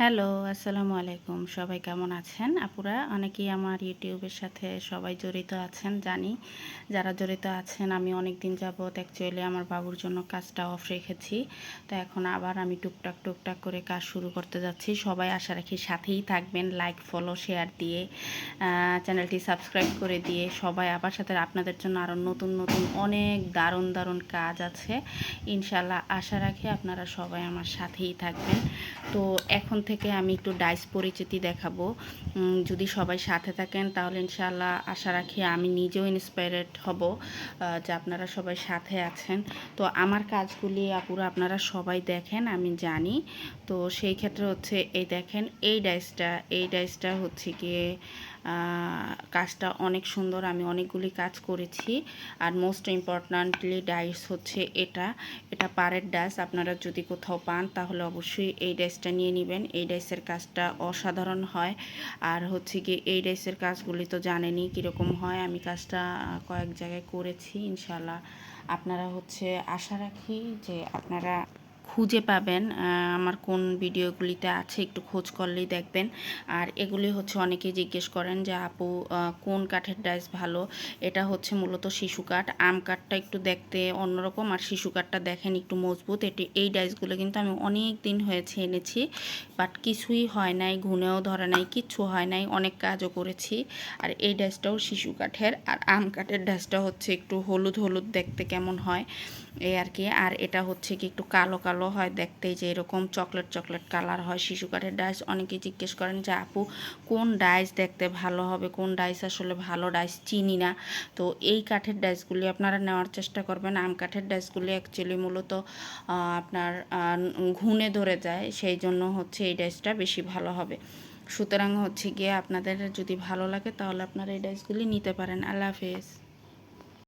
Hello, আসসালামু আলাইকুম। সবাই কেমন আছেন? আপুরা, অনেকেই আমার ইউটিউবের সাথে সবাই জড়িত আছেন, জানি। যারা জড়িত আছেন, আমি অনেক দিন যাবৎ অ্যাকচুয়ালি আমার বাবুর জন্য কাজটা অফ রেখেছি। তো এখন আবার আমি টুকটাক টুকটাক করে কাজ শুরু করতে যাচ্ছি। সবাই আশা রাখি সাথেই থাকবেন লাইক ফলো শেয়ার দিয়ে চ্যানেলটি সাবস্ক্রাইব করে দিয়ে সবাই আবার সাথে আপনাদের জন্য আরও নতুন নতুন, অনেক দারুণ দারুণ কাজ আছে। ইনশাল্লাহ আশা রাখি আপনারা সবাই আমার সাথেই থাকবেন। তো এখন থেকে আমি একটু ডাইস পরিচিতি দেখাবো। যদি সবাই সাথে থাকেন, তাহলে ইনশাল্লাহ আশা রাখি আমি নিজেও ইন্সপায়ারেড হব যে আপনারা সবাই সাথে আছেন। তো আমার কাজগুলি আপুরা, আপনারা সবাই দেখেন, আমি জানি। তো সেই ক্ষেত্রে হচ্ছে, এই দেখেন, এই ডাইসটা এই ডাইসটা হচ্ছে গিয়ে কাজটা অনেক সুন্দর, আমি অনেকগুলি কাজ করেছি। আর মোস্ট ইম্পর্ট্যান্টলি ডাইস হচ্ছে এটা। এটা পারের ডাইস, আপনারা যদি কোথাও পান, তাহলে অবশ্যই এই ডাইসটা নিয়ে নেবেন। এই ডাইসের কাজটা অসাধারণ হয়। আর হচ্ছে কি এই ডাইসের কাজগুলি তো জানেনি কীরকম হয়। আমি কাজটা কয়েক জায়গায় করেছি ইনশাল্লাহ আপনারা হচ্ছে আশা রাখি যে আপনারা খুঁজে পাবেন আমার কোন ভিডিওগুলিতে আছে, একটু খোঁজ করলেই দেখবেন। আর এগুলি হচ্ছে অনেকেই জিজ্ঞেস করেন যে, আপু কোন কাঠের ডাইস ভালো? এটা হচ্ছে মূলত শিশু কাঠ। আম কাঠটা একটু দেখতে অন্যরকম আর শিশু কাঠটা দেখেন একটু মজবুত। এটি, এই ডাইসগুলো কিন্তু আমি অনেক দিন হয়েছে এনেছি, বাট কিছুই হয় নাই ঘুনেও ধরে নাই, কিচ্ছু হয় নাই, অনেক কাজও করেছি। আর এই ডাইসটাও শিশু কাঠের, আর আম কাঠের ডাইসটা হচ্ছে একটু হলুদ হলুদ দেখতে কেমন হয়, এই আর কি। আর এটা হচ্ছে কি একটু কালো কালো হয় দেখতে যে এরকম চকলেট চকলেট কালার হয়। শিশু কাঠের ডাইস অনেকেই জিজ্ঞেস করেন যে, আপু, কোন ডাইস দেখতে ভালো হবে? কোন ডাইস আসলে ভালো? ডাইস চিনি না। তো এই কাঠের ডাইসগুলি আপনারা নেওয়ার চেষ্টা করবেন। আম কাঠের ডাইসগুলি অ্যাকচুয়ালি মূলত আপনার ঘুনে ধরে যায়। সেই জন্য হচ্ছে এই ডাইসটা বেশি ভালো হবে। সুতরাং হচ্ছে গিয়ে আপনাদের যদি ভালো লাগে তাহলে আপনারা এই ডাইসগুলি নিতে পারেন। আল্লাহ হাফেজ।